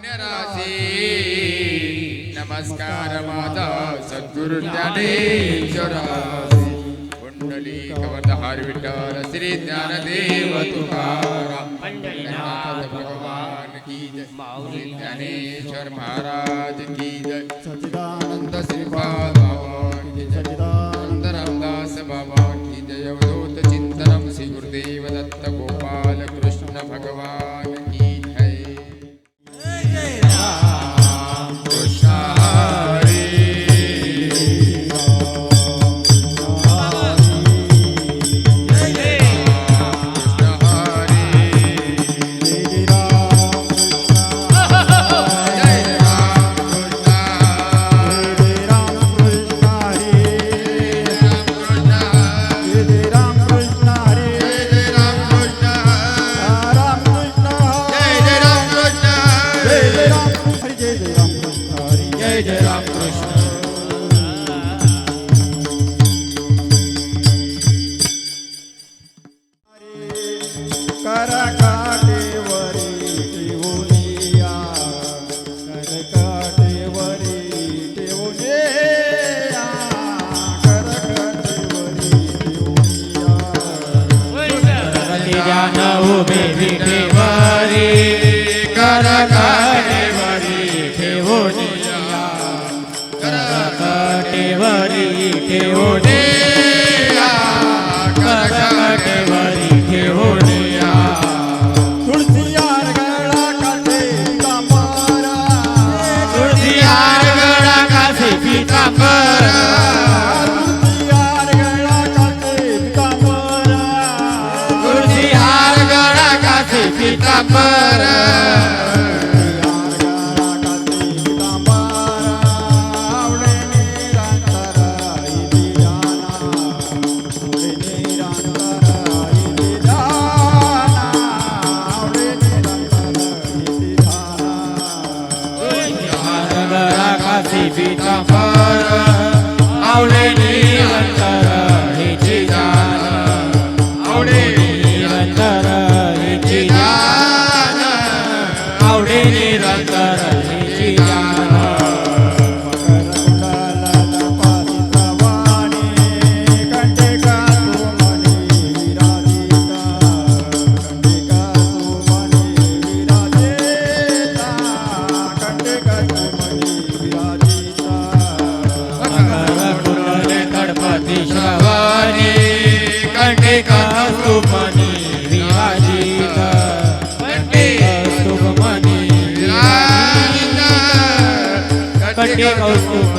पुण्यराशी। नमस्कार माता सद्गुरु ज्ञानेश्वरा कुंडली कवतहार विठार श्री ज्ञानदेव तुकारा पंढरीनाथ भगवान की जय। माऊली ज्ञानेश्वर महाराज की जय। सच्चिदानंद श्री बाबा की जय। सच्चिदानंद रामदास बाबा की जय। अवधूत चिंतनम श्री गुरुदेव दत्त गोपाल कृष्ण भगवान की para Nara Thank you.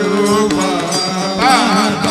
chuva. Ah,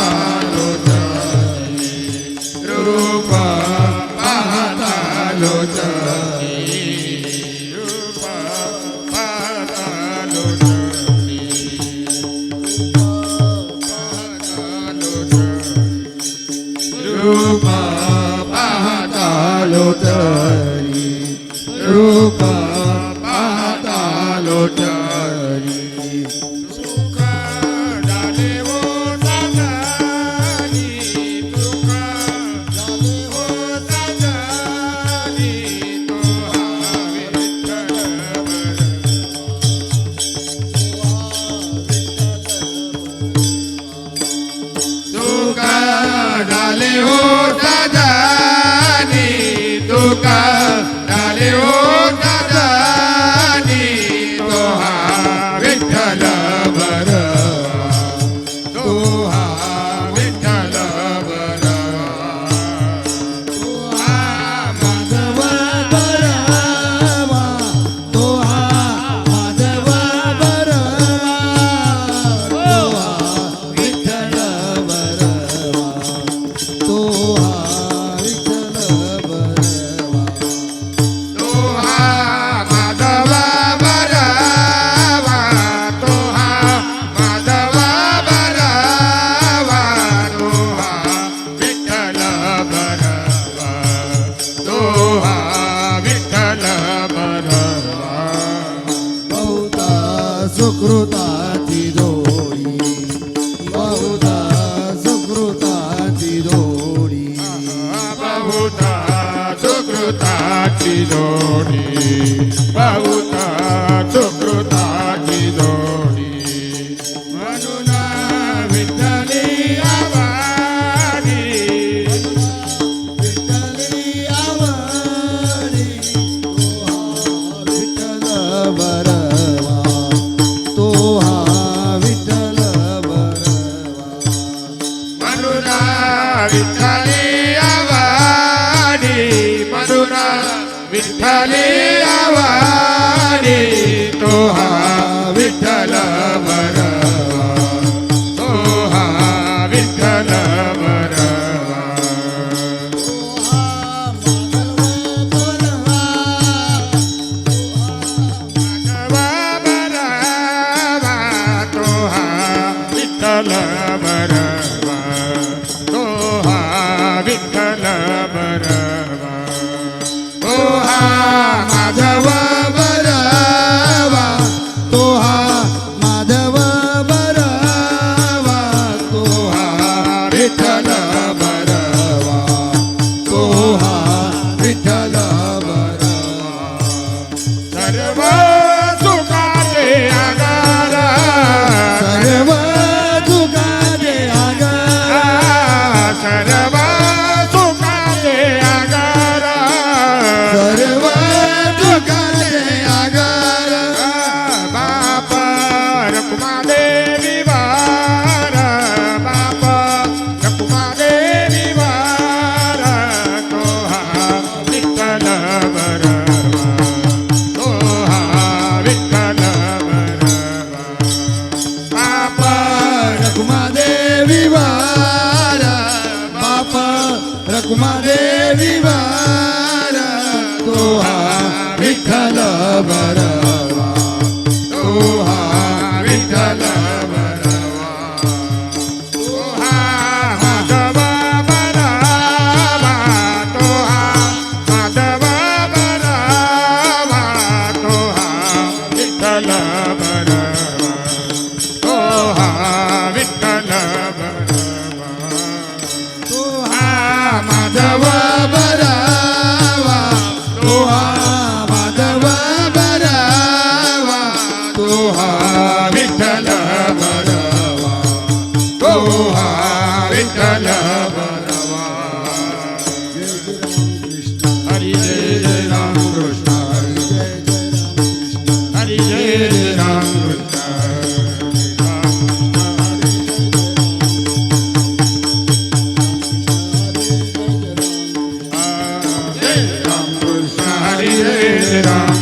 Ram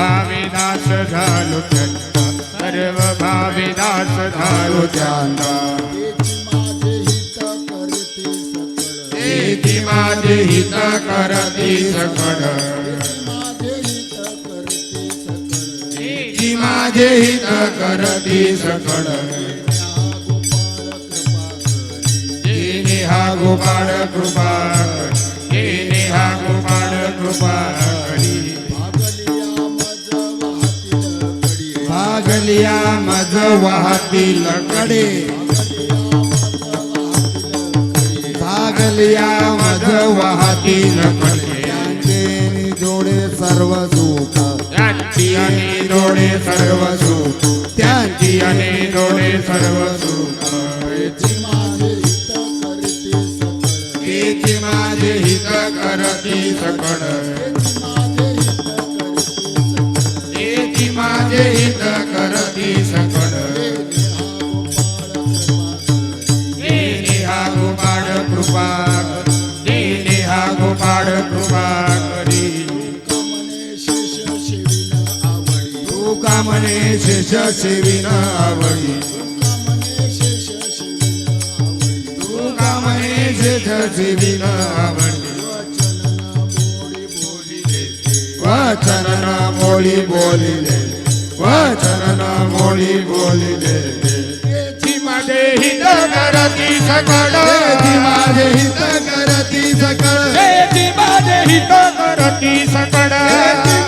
भावी दास झालो त्यांचा सर्व भावी दास झालो त्यांचा एकी माझे हित करते सकड एकी माझे हित करते सकड हा गोपाळ कृपा करी. हा गोपाळ कृपा बदलिया मज वाहतील कडे भागलिया मज वाहतील कडे जोडे सर्व सुख त्यांची आणि डोळे सर्व सुख त्यांची आणि डोळे सर्व सुख माझे हित करती सकड माझे हित शेष सेविन आवडी तू का म्हणे शेष सेविन आवडी वचन ना मोळी बोलिले वचन ना मोळी बोलिले माझे हित करती तेची माझे हित करती सकळ. माझे हित करती तेची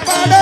oh Pode!